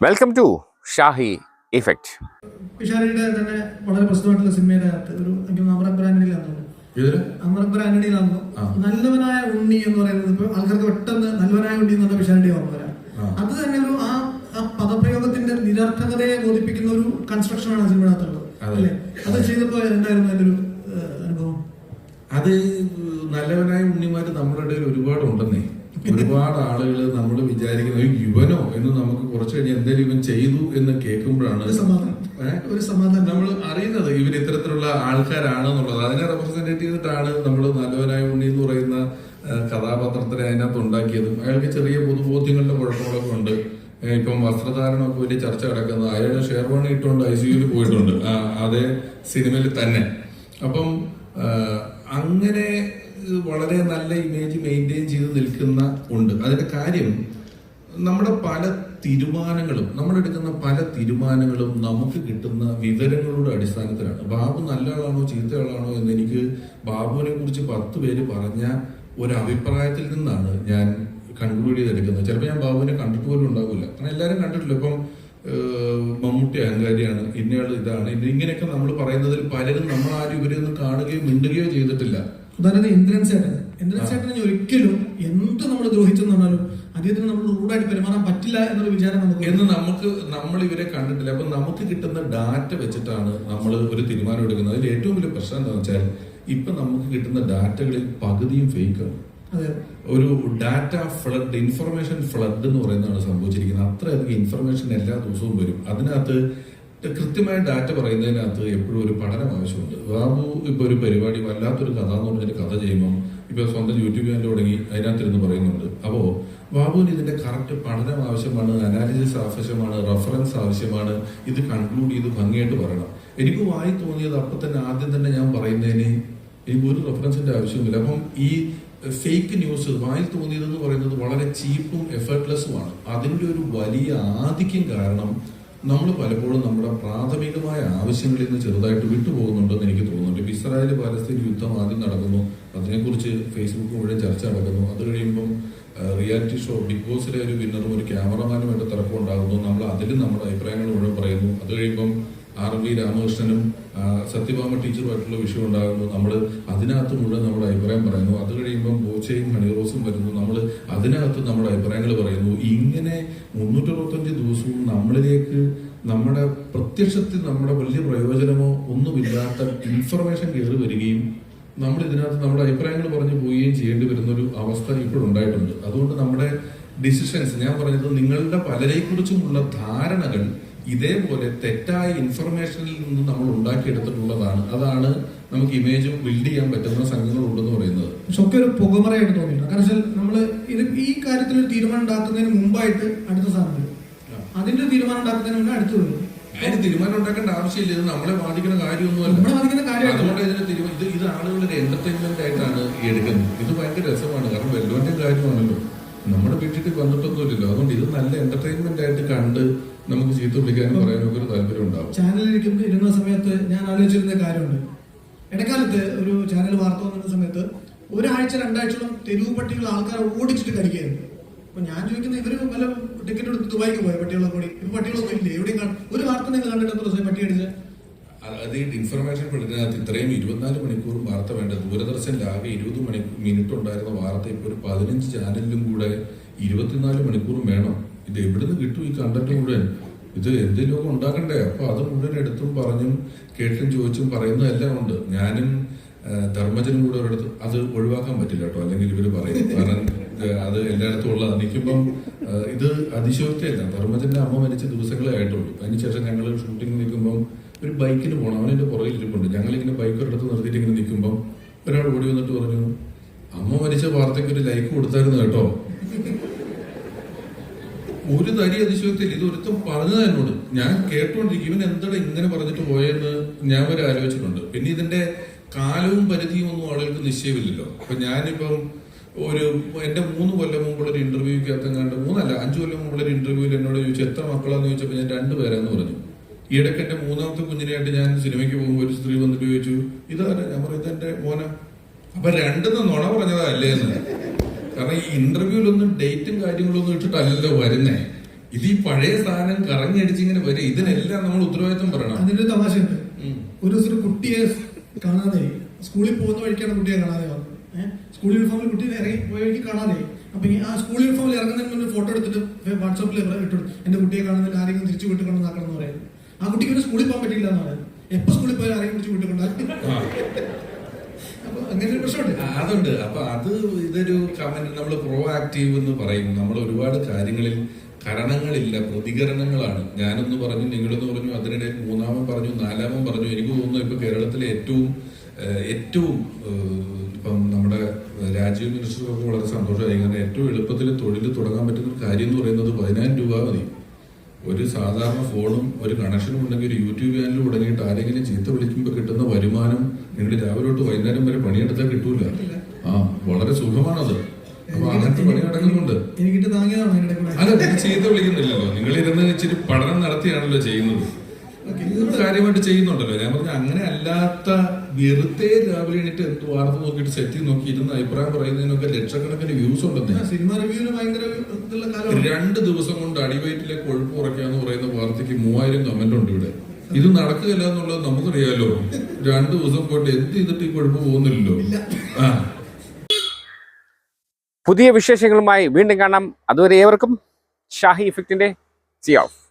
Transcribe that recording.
Welcome to Shahi effect പിഷാരിയുടെ തന്നെ വളരെ പ്രശ്നമായിട്ടുള്ള സിനിമയുടെ അകത്ത് ഒരു എനിക്ക് അമറക് ബ്രാൻഡിലാണെന്ന് തോന്നുന്നു. ഇതിൽ ബ്രാൻഡിലാണെന്ന് നല്ലവനായ ഉണ്ണി എന്ന് പറയുന്നത് ഇപ്പൊ ആൾക്കാർക്ക് പെട്ടെന്ന് നല്ലവനായ ഉണ്ണി എന്ന് പറഞ്ഞ പിഷാരിയുടെ ഓർമ്മ വരാം. അത് തന്നെ ഒരു ആ ആ പദപ്രയോഗത്തിന്റെ നിരർത്ഥകതയെ ബോധിപ്പിക്കുന്ന ഒരു കൺസ്ട്രക്ഷൻ ആണ് സിനിമയുടെ അല്ലേ? അത് ചെയ്തപ്പോ എന്തായിരുന്നു അതിന്റെ ഒരു അനുഭവം? അത് നല്ലവനായ ഉണ്ണിമാര് നമ്മുടെ ഇടയിൽ ഒരുപാട് ഉണ്ടെന്നേ ഒരുപാട് ആളുകൾ നമ്മൾ വിചാരിക്കുന്ന യുവനോ എന്ന് നമുക്ക് കുറച്ച് കഴിഞ്ഞ് എന്തെങ്കിലും ഇവൻ ചെയ്തു എന്ന് കേൾക്കുമ്പോഴാണ് ഒരു സമാധാനം. നമ്മൾ അറിയുന്നത് ഇവർ ഇത്തരത്തിലുള്ള ആൾക്കാരാണെന്നുള്ളത്. അതിനെ റെപ്രസെന്റേറ്റ് ചെയ്തിട്ടാണ് നമ്മൾ നല്ലവനായ ഉണ്ണി എന്ന് പറയുന്ന കഥാപാത്രത്തിനെ അതിനകത്ത് ഉണ്ടാക്കിയതും. അയാൾക്ക് ചെറിയ പൊതുബോധ്യങ്ങളുടെ കുഴപ്പങ്ങളൊക്കെ ഉണ്ട്. ഇപ്പം വസ്ത്രധാരണമൊക്കെ വലിയ ചർച്ച കിടക്കുന്നത് അയാൾ ഷെർവാണി ഇട്ടുകൊണ്ട് ഐ സിയുയിൽ പോയിട്ടുണ്ട്. ആ, അതേ സിനിമയിൽ തന്നെ. അപ്പം അങ്ങനെ വളരെ നല്ല ഇമേജ് മെയിന്റെയിൻ ചെയ്ത് നിൽക്കുന്ന ഉണ്ട്. അതിന്റെ കാര്യം നമ്മുടെ പല തീരുമാനങ്ങളും നമ്മളെടുക്കുന്ന പല തീരുമാനങ്ങളും നമുക്ക് കിട്ടുന്ന വിവരങ്ങളുടെ അടിസ്ഥാനത്തിലാണ്. ബാബു നല്ല ആളാണോ ചീത്ത ആളാണോ എന്ന് എനിക്ക് ബാബുവിനെ കുറിച്ച് പത്ത് പേര് പറഞ്ഞ ഒരു അഭിപ്രായത്തിൽ നിന്നാണ് ഞാൻ കൺക്ലൂഡ് ചെയ്തെടുക്കുന്നത്. ചിലപ്പോൾ ഞാൻ ബാബുവിനെ കണ്ടിട്ട് പോലും ഉണ്ടാവില്ല. കാരണം എല്ലാവരും കണ്ടിട്ടില്ല. ഇപ്പം മമ്മൂട്ടി അഹങ്കാരിയാണ് ഇന്നയാൾ ഇതാണ്. ഇത് ഇങ്ങനെയൊക്കെ നമ്മൾ പറയുന്നതിൽ പലരും നമ്മൾ ആരും ഇവരെയൊന്നും കാണുകയോ മിണ്ടുകയോ ചെയ്തിട്ടില്ല. ഉദാഹരണത്തിന് ഇന്ദ്രൻ ചേട്ടൻ ഇന്ദ്രൻ ചേട്ടനെ ഒരിക്കലും എന്ത് നമ്മൾ ദ്രോഹിച്ചെന്ന് പറഞ്ഞാലും അദ്ദേഹത്തിന് നമ്മൾ റൂഡായിട്ട് പെരുമാറാൻ പറ്റില്ല എന്നൊരു വിചാരം നമുക്ക് എന്ന് നമുക്ക് നമ്മൾ ഇവരെ കണ്ടിട്ടില്ല. അപ്പൊ നമുക്ക് കിട്ടുന്ന ഡാറ്റ വെച്ചിട്ടാണ് നമ്മൾ ഒരു തീരുമാനം എടുക്കുന്നത്. അതിൽ ഏറ്റവും വലിയ പ്രശ്നം എന്താണെന്ന് വെച്ചാൽ ഇപ്പൊ നമുക്ക് കിട്ടുന്ന ഡാറ്റകളിൽ പകുതിയും ഫേക്കാണ് ഒരു ഡാറ്റ ഫ്ലഡ് ഇൻഫർമേഷൻ ഫ്ലഡ് എന്ന് പറയുന്നതാണ് സംഭവിച്ചിരിക്കുന്നത്. അത്രയധികം ഇൻഫർമേഷൻ എല്ലാ ദിവസവും വരും. അതിനകത്ത് കൃത്യമായ ഡാറ്റ പറയുന്നതിനകത്ത് എപ്പോഴും ഒരു പഠനം ആവശ്യമുണ്ട്. ബാബു ഇപ്പൊ ഒരു പരിപാടി വല്ലാത്തൊരു കഥ എന്ന് പറഞ്ഞൊരു കഥ ചെയ്യുമ്പോൾ ഇപ്പൊ സ്വന്തം യൂട്യൂബ് ചാനൽ തുടങ്ങി അതിനകത്തിരുന്ന് പറയുന്നുണ്ട്. അപ്പോൾ ബാബുവിന് ഇതിന്റെ കറക്റ്റ് പഠനം ആവശ്യമാണ് അനാലിസിസ് ആവശ്യമാണ് റെഫറൻസ് ആവശ്യമാണ്. ഇത് കൺക്ലൂഡ് ചെയ്ത് ഭംഗിയായിട്ട് പറയണം. എനിക്ക് വായി തോന്നിയത് അപ്പൊ തന്നെ ആദ്യം തന്നെ ഞാൻ പറയുന്നതിന് എനിക്ക് ഒരു റെഫറൻസിന്റെ ആവശ്യമില്ല അപ്പം ഈ ഫേക്ക് ന്യൂസ് വായിൽ തോന്നിയതെന്ന് പറയുന്നത് വളരെ ചീപ്പും എഫർട്ട്ലെസ്സുമാണ് അതിന്റെ ഒരു വലിയ ആധിക്യം കാരണം നമ്മൾ പലപ്പോഴും നമ്മുടെ പ്രാഥമികമായ ആവശ്യങ്ങളിൽ നിന്ന് ചെറുതായിട്ട് വിട്ടുപോകുന്നുണ്ടെന്ന് എനിക്ക് തോന്നുന്നുണ്ട്. ഇപ്പൊ ഇസ്രായേൽ പാലസ്തീൻ യുദ്ധം ആദ്യം നടക്കുന്നു. അതിനെക്കുറിച്ച് ഫേസ്ബുക്ക് മുഴുവൻ ചർച്ച നടക്കുന്നു. അത് കഴിയുമ്പം റിയാലിറ്റി ഷോ ബിഗ് ബോസിലെ ഒരു വിന്നറും ഒരു ക്യാമറമാനുമായിട്ട് തിരക്കം ഉണ്ടാകുന്നു. നമ്മൾ അതിലും നമ്മുടെ അഭിപ്രായങ്ങൾ മുഴുവൻ പറയുന്നു. അത് കഴിയുമ്പം ആർ വി രാമകൃഷ്ണനും സത്യഭാമ ടീച്ചറുമായിട്ടുള്ള വിഷയം ഉണ്ടാകുന്നു. നമ്മൾ അതിനകത്ത് മുഴുവൻ നമ്മുടെ അഭിപ്രായം പറയുന്നു. അത് കഴിയുമ്പം ബോച്ചയും ഹണിറോസും വരുന്നു. അതിനകത്ത് നമ്മുടെ അഭിപ്രായങ്ങൾ പറയുന്നു. ഇങ്ങനെ മുന്നൂറ്ററുപത്തഞ്ച് ദിവസവും നമ്മളിലേക്ക് നമ്മുടെ പ്രത്യക്ഷത്തിൽ നമ്മുടെ വലിയ പ്രയോജനമോ ഒന്നുമില്ലാത്ത ഇൻഫർമേഷൻ കയറി വരികയും നമ്മൾ ഇതിനകത്ത് നമ്മുടെ അഭിപ്രായങ്ങൾ പറഞ്ഞു പോവുകയും ചെയ്യേണ്ടി വരുന്ന ഒരു അവസ്ഥ ഇപ്പോഴുണ്ടായിട്ടുണ്ട് അതുകൊണ്ട് നമ്മുടെ ഡിസിഷൻസ് ഞാൻ പറഞ്ഞത് നിങ്ങളുടെ പലരെക്കുറിച്ചുമുള്ള ധാരണകൾ ഇതേപോലെ തെറ്റായ ഇൻഫർമേഷനിൽ നിന്ന് നമ്മൾ ഉണ്ടാക്കിയെടുത്തിട്ടുള്ളതാണ്. അതാണ് നമുക്ക് ഇമേജ് ബിൽഡ് ചെയ്യാൻ പറ്റുന്ന സംഘങ്ങൾ ഉണ്ടെന്ന് പറയുന്നത്. പക്ഷെ ഒക്കെ ഒരു പുകമറയായിട്ട് തോന്നിയിട്ടുണ്ട്. കാരണം വെച്ചാൽ നമ്മൾ ഇത് ഈ കാര്യത്തിൽ ഒരു തീരുമാനം ഉണ്ടാക്കുന്നതിന് മുമ്പായിട്ട് അടുത്ത സാധനം വരും. അതിന്റെ തീരുമാനം ഉണ്ടാക്കുന്നതിന് മുന്നേ അടുത്ത് വരും. അതിന് തീരുമാനം ഉണ്ടാക്കേണ്ട ആവശ്യമില്ല. ഇത് നമ്മളെ ബാധിക്കുന്ന കാര്യമൊന്നുമല്ല. നമ്മളെ ബാധിക്കുന്ന കാര്യമല്ല. അതുകൊണ്ട് ഇതിന് തീരുമാനം ഇത് ഇത് ആളുകളുടെ എന്റർടൈൻമെന്റ് ആയിട്ടാണ് എടുക്കുന്നത്. ഇത് ഭയങ്കര രസമാണ്. കാരണം വെല്ലുവിന്റെ കാര്യമാണല്ലോ. നമ്മുടെ വീട്ടിൽ വന്നിട്ടൊന്നുമില്ലല്ലോ. അതുകൊണ്ട് ഇത് നല്ല എന്റർടൈൻമെന്റ് ആയിട്ട് കണ്ട് നമുക്ക് ചീത്ത വിളിക്കാനും പറയാനും ഒക്കെ ഒരു താല്പര്യം ഉണ്ടാവും. ചാനലിലിരിക്കുന്ന ഇരുന്ന സമയത്ത് ഞാൻ ആലോചിച്ചിരുന്ന കാര്യമുണ്ട്. ഇടക്കാലത്ത് ഒരു ചാനൽ വാർത്ത വന്നിരുന്ന സമയത്ത് ഒരാഴ്ച രണ്ടാഴ്ചയോളം തെരുവ് പട്ടികൾ ആൾക്കാരെ ഓടിച്ചിട്ട് കടിക്കുകയായിരുന്നു അപ്പൊ ഞാൻ ചോദിക്കുന്നത് ഇവർ വല്ല ടിക്കറ്റ് എടുത്ത് ദുബായിക്ക് പോയ പട്ടികളെ കൂടി ഇപ്പൊ പട്ടികളൊന്നും ഇല്ലേ? എവിടെയും കാണും ഒരു വാർത്ത നിങ്ങൾ കണ്ടിട്ട് ദിവസം പട്ടി അടിച്ച് അത് ഇൻഫർമേഷൻ പെടുന്നതിനകത്ത് ഇത്രയും ഇരുപത്തിനാല് മണിക്കൂറും വാർത്ത വേണ്ട. ദൂരദർശനിൽ ആകെ ഇരുപത് മണി മിനിറ്റ് ഉണ്ടായിരുന്ന വാർത്ത ഇപ്പോൾ ഒരു പതിനഞ്ച് ചാനലിലും കൂടെ ഇരുപത്തിനാല് മണിക്കൂറും വേണം. ഇത് എവിടുന്ന് കിട്ടും ഈ കണ്ടന്റ് മുഴുവൻ? ഇത് എന്തെങ്കിലും ഉണ്ടാക്കണ്ടേ? അപ്പൊ അത് മുഴുവൻ എടുത്തും പറഞ്ഞും കേട്ടും ചോദിച്ചും പറയുന്നതെല്ലാം ഉണ്ട്. ഞാനും ധർമ്മജനും കൂടെ അത് ഒഴിവാക്കാൻ പറ്റില്ല കേട്ടോ അല്ലെങ്കിൽ ഇവർ പറയും. കാരണം അത് എല്ലായിടത്തും ഉള്ളതാണ് നിൽക്കുമ്പം ഇത് അതിശയോക്തിയല്ല. ധർമ്മജന്റെ അമ്മ മരിച്ച ദിവസങ്ങളെ ആയിട്ടുള്ളൂ. അതിനുശേഷം ഞങ്ങൾ ഷൂട്ടിംഗ് നിൽക്കുമ്പം ഒരു ബൈക്കിന് പോകണം അവനെന്റെ പുറകിൽ ഇരിപ്പുണ്ട്. ഞങ്ങളിങ്ങനെ ബൈക്ക് ഒരിടത്ത് നിർത്തിയിട്ട് ഇങ്ങനെ നിൽക്കുമ്പോൾ ഒരാൾ ഓടി വന്നിട്ട് പറഞ്ഞു അമ്മ മരിച്ച വാർത്തയ്ക്ക് ഒരു ലൈക്ക് കൊടുത്തായിരുന്നു കേട്ടോ. ഒരു തരി അതിശയത്തിൽ ഇത് ഒരുത്തും പറഞ്ഞത് എന്നോട്. ഞാൻ കേട്ടോണ്ടിരിക്കും. ഇവൻ എന്താണ് ഇങ്ങനെ പറഞ്ഞിട്ട് പോയെന്ന് ഞാൻ വരെ ആലോചിച്ചിട്ടുണ്ട്. പിന്നെ ഇതിന്റെ കാലവും പരിധിയും ഒന്നും ആളുകൾക്ക് നിശ്ചയമില്ലല്ലോ. അപ്പൊ ഞാനിപ്പം ഒരു എന്റെ മൂന്ന് കൊല്ലം മുമ്പുള്ള ഒരു ഇന്റർവ്യൂക്ക് കണ്ട് മൂന്നല്ല അഞ്ചു കൊല്ലം മുമ്പുള്ള ഒരു ഇന്റർവ്യൂവിൽ എന്നോട് ചോദിച്ചു എത്ര മക്കളാന്ന്? ചോദിച്ചപ്പോൾ ഞാൻ രണ്ടുപേരാന്ന് പറഞ്ഞു. ഈയിടയ്ക്ക് എന്റെ മൂന്നാമത്തെ കുഞ്ഞിനായിട്ട് ഞാൻ സിനിമയ്ക്ക് പോകുമ്പോൾ ഒരു സ്ത്രീ വന്നിട്ട് ചോദിച്ചു ഇതാണ് ഞാൻ പറയുന്നത് എന്റെ മോന. അപ്പൊ രണ്ടെന്ന് നുണ പറഞ്ഞതാ അല്ലേ എന്ന്. കാരണം ഈ ഇന്റർവ്യൂലൊന്നും ഡേറ്റും കാര്യങ്ങളൊന്നും ഇട്ടിട്ടല്ലല്ലോ വരുന്നേ. ഇത് ഈ പഴയ സാധനം കറങ്ങി അടിച്ചിങ്ങനെ വരും ഇതിനെല്ലാം നമ്മൾ ഉത്തരവാദിത്വം പറയണം. അതിന്റെ തമാശ തമാശയുണ്ട്. ഉം. ഒരു ദിവസം ഒരു കുട്ടിയെ കാണാതെ സ്കൂളിൽ പോകുന്ന വഴിക്കാണ് കുട്ടിയെ കാണാതെ വന്നത്. ഏഹ് സ്കൂൾ യൂണിഫോമിൽ കുട്ടി ഇറങ്ങി പോയ വഴിക്ക് കാണാതെ അപ്പൊ ഈ ആ സ്കൂൾ യൂണിഫോമിൽ ഇറങ്ങുന്നതിന് മുന്നേ ഫോട്ടോ എടുത്തിട്ട് വാട്സാപ്പിൽ ഇട്ടു എന്റെ കുട്ടിയെ കാണുന്നതിൽ ആരെങ്കിലും തിരിച്ചു വിട്ടു കൊണ്ടാക്കണം എന്ന് പറയുന്നത് ആ കുട്ടിക്ക് പിന്നെ സ്കൂളിൽ പോകാൻ പറ്റില്ല എന്ന് പറയുന്നത് എപ്പോ സ്കൂളിൽ പോയാൽ ആരെയും തിരിച്ചു. അപ്പൊ അങ്ങനെ ഒരു പ്രശ്നമുണ്ട്. അതുണ്ട്. അപ്പൊ അത് ഇതൊരു കമന്റ് നമ്മൾ പ്രോ ആക്റ്റീവ് എന്ന് പറയും നമ്മൾ ഒരുപാട് കാര്യങ്ങളിൽ കരണങ്ങളില്ല പ്രതികരണങ്ങളാണ്. ഞാനൊന്ന് പറഞ്ഞു നിങ്ങളൊന്ന് പറഞ്ഞു അതിനിടെ മൂന്നാമൻ പറഞ്ഞു നാലാമൻ പറഞ്ഞു. എനിക്ക് തോന്നുന്നു ഇപ്പൊ കേരളത്തിലെ ഏറ്റവും ഏറ്റവും ഇപ്പം നമ്മുടെ രാജീവ് മിനിസ്റ്റർക്കൊക്കെ വളരെ സന്തോഷമായി. കാരണം ഏറ്റവും എളുപ്പത്തിൽ തൊഴിൽ തുടങ്ങാൻ പറ്റുന്ന ഒരു കാര്യം എന്ന് പറയുന്നത് പതിനായിരം രൂപ മതി. ഒരു സാധാരണ ഫോണും ഒരു കണക്ഷനും ഉണ്ടെങ്കിൽ ഒരു യൂട്യൂബ് ചാനൽ തുടങ്ങിയിട്ട് ആരെങ്കിലും ചീത്ത വിളിക്കുമ്പോൾ കിട്ടുന്ന വരുമാനം നിങ്ങൾ രാവിലെ തൊട്ട് വൈകുന്നേരം വരെ പണിയെടുത്താൽ കിട്ടൂല. ആ വളരെ സുഖമാണത്. അങ്ങനത്തെ പണി നടക്കുന്നുണ്ട്. എനിക്കിട്ട് താങ്ങിയതാണ് നിങ്ങൾ ചീത്ത വിളിക്കുന്നില്ലല്ലോ. നിങ്ങൾ ഇരുന്ന് ഇച്ചിരി പഠനം നടത്തിയാണല്ലോ ചെയ്യുന്നത്. നിങ്ങൾ കാര്യമായിട്ട് ചെയ്യുന്നുണ്ടല്ലോ. ഞാൻ പറഞ്ഞ അങ്ങനെ അല്ലാത്ത വെറുതെ രാവിലെ എണീറ്റ് എന്ത് വാർത്ത നോക്കിയിട്ട് സെറ്റ് നോക്കി ഇരുന്ന് അഭിപ്രായം പറയുന്നതിനൊക്കെ ലക്ഷക്കണക്കിന് വ്യൂസ് ഉണ്ടെന്ന്. സിനിമ റിവ്യൂവിന് ഭയങ്കര രണ്ട് ദിവസം കൊണ്ട് അടിവയറ്റിലെ കൊഴുപ്പ് കുറയ്ക്കാന്ന് പറയുന്ന വാർത്തയ്ക്ക് മൂവായിരം കമന്റ് ഉണ്ട് ഇവിടെ. ഇത് നടക്കുകയില്ല എന്നുള്ളത് നമുക്കറിയാലോ. രണ്ടു ദിവസം കൊണ്ട് എന്ത് ചെയ്തിട്ട് ഈ കൊഴുപ്പ് പോകുന്നില്ലല്ലോ? ആ. പുതിയ വിശേഷങ്ങളുമായി വീണ്ടും കാണാം. അതുവരെ ഏവർക്കും ഷാഹി ഇഫക്റ്റിന്റെ സി ഓഫ്